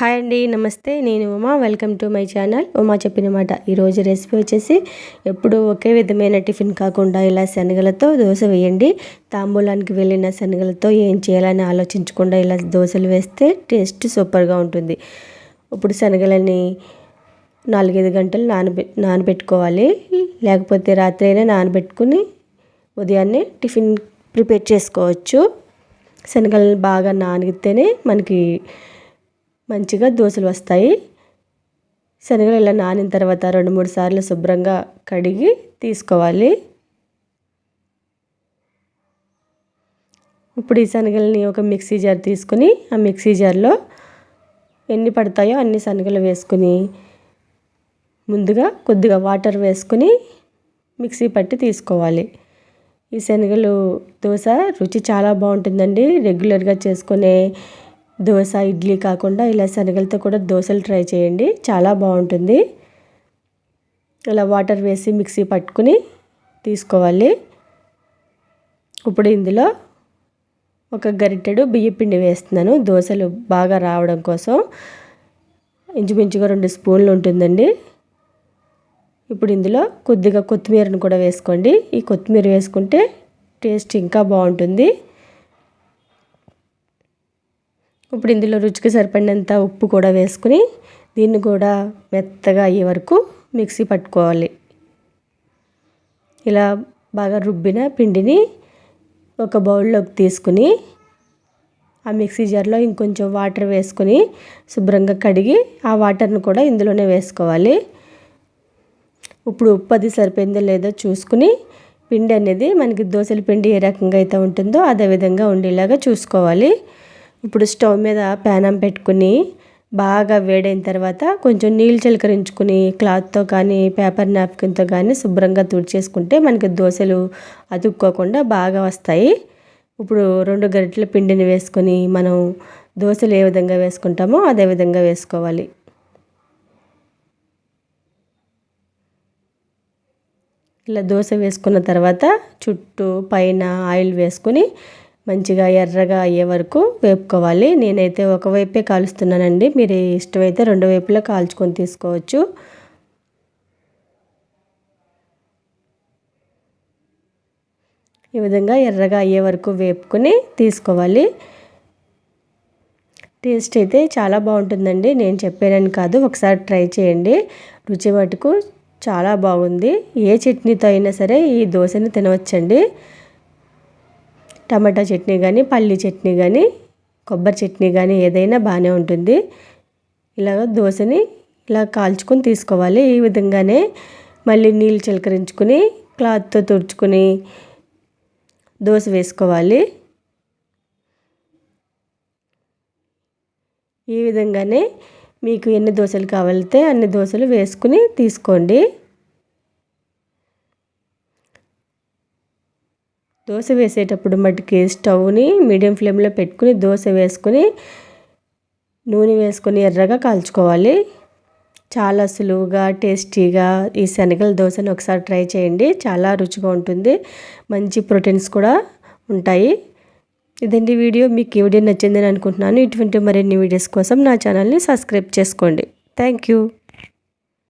Hi అండి నమస్తే. నేను Uma. Welcome to my channel. Uma చెప్పిన మాట. ఈరోజు రెసిపీ వచ్చేసి ఎప్పుడు ఒకే విధమైన టిఫిన్ కాకుండా ఇలా శనగలతో దోశ వేయండి. తాంబూలానికి వెళ్ళిన శనగలతో ఏం చేయాలని ఆలోచించకుండా ఇలా దోశలు వేస్తే టేస్ట్ సూపర్గా ఉంటుంది. ఇప్పుడు శనగలని నాలుగైదు గంటలు నానబె నానబెట్టుకోవాలి. లేకపోతే రాత్రి అయినా నానబెట్టుకుని ఉదయాన్నే టిఫిన్ ప్రిపేర్ చేసుకోవచ్చు. శనగలు బాగా నానిగితేనే మనకి మంచిగా దోశలు వస్తాయి. శనగలు ఇలా నానిన తర్వాత రెండు మూడు సార్లు శుభ్రంగా కడిగి తీసుకోవాలి. ఇప్పుడు ఈ శనగల్ని ఒక మిక్సీ జార్ తీసుకుని ఆ మిక్సీ జార్లో ఎన్ని పడతాయో అన్ని శనగలు వేసుకుని ముందుగా కొద్దిగా వాటర్ వేసుకుని మిక్సీ పట్టి తీసుకోవాలి. ఈ శనగలు దోశ రుచి చాలా బాగుంటుందండి. రెగ్యులర్గా చేసుకునే దోశ ఇడ్లీ కాకుండా ఇలా శనగలతో కూడా దోశలు ట్రై చేయండి. చాలా బాగుంటుంది. ఇలా వాటర్ వేసి మిక్సీ పట్టుకుని తీసుకోవాలి. ఇప్పుడు ఇందులో ఒక గరిటెడు బియ్యపిండి వేస్తున్నాను. దోశలు బాగా రావడం కోసం ఇంచుమించుగా రెండు స్పూన్లు ఉంటుందండి. ఇప్పుడు ఇందులో కొద్దిగా కొత్తిమీరను కూడా వేసుకోండి. ఈ కొత్తిమీర వేసుకుంటే టేస్ట్ ఇంకా బాగుంటుంది. ఇప్పుడు ఇందులో రుచికి సరిపడినంత ఉప్పు కూడా వేసుకుని దీన్ని కూడా మెత్తగా అయ్యే వరకు మిక్సీ పట్టుకోవాలి. ఇలా బాగా రుబ్బిన పిండిని ఒక బౌల్లోకి తీసుకుని ఆ మిక్సీ జార్లో ఇంకొంచెం వాటర్ వేసుకొని శుభ్రంగా కడిగి ఆ వాటర్ను కూడా ఇందులోనే వేసుకోవాలి. ఇప్పుడు ఉప్పు అది సరిపోయిందో లేదో చూసుకుని పిండి అనేది మనకి దోశల పిండి ఏ రకంగా అయితే ఉంటుందో అదే విధంగా ఉండేలాగా చూసుకోవాలి. ఇప్పుడు స్టవ్ మీద ప్యానం పెట్టుకుని బాగా వేడైన తర్వాత కొంచెం నీళ్ళు చిలకరించుకుని క్లాత్తో కానీ పేపర్ నాప్కిన్తో కానీ శుభ్రంగా తుడిచేసుకుంటే మనకి దోశలు అతుక్కోకుండా బాగా వస్తాయి. ఇప్పుడు రెండు గరిటెల పిండిని వేసుకొని మనం దోశలు ఏ విధంగా వేసుకుంటామో అదే విధంగా వేసుకోవాలి. ఇలా దోశ వేసుకున్న తర్వాత చుట్టూ పైన ఆయిల్ వేసుకొని మంచిగా ఎర్రగా అయ్యే వరకు వేపుకోవాలి. నేనైతే ఒకవైపే కాలుస్తున్నానండి. మీరు ఇష్టమైతే రెండు వైపులా కాల్చుకొని తీసుకోవచ్చు. ఈ విధంగా ఎర్రగా అయ్యే వరకు వేపుకొని తీసుకోవాలి. టేస్ట్ అయితే చాలా బాగుంటుందండి. నేను చెప్పానని కాదు ఒకసారి ట్రై చేయండి. రుచి మటుకు చాలా బాగుంది. ఏ చట్నీతో అయినా సరే ఈ దోశని తినవచ్చండి. టమాటా చట్నీ కానీ పల్లి చట్నీ కానీ కొబ్బరి చట్నీ కానీ ఏదైనా బాగానే ఉంటుంది. ఇలాగ దోశని ఇలా కాల్చుకొని తీసుకోవాలి. ఈ విధంగానే మళ్ళీ నీళ్ళు చిలకరించుకుని క్లాత్తో తుడుచుకుని దోశ వేసుకోవాలి. ఈ విధంగానే మీకు ఎన్ని దోశలు కావాలితే అన్ని దోశలు వేసుకుని తీసుకోండి. దోశ వేసేటప్పుడు మట్టుకి స్టవ్ని మీడియం ఫ్లేమ్లో పెట్టుకుని దోశ వేసుకొని నూనె వేసుకొని ఎర్రగా కాల్చుకోవాలి. చాలా సులువుగా టేస్టీగా ఈ శనగల దోశని ఒకసారి ట్రై చేయండి. చాలా రుచిగా ఉంటుంది. మంచి ప్రోటీన్స్ కూడా ఉంటాయి. ఇదండి వీడియో. మీకు ఈ వీడియో నచ్చిందని అనుకుంటున్నాను. ఇటువంటి మరిన్ని వీడియోస్ కోసం నా ఛానల్ని సబ్స్క్రైబ్ చేసుకోండి. Thank you.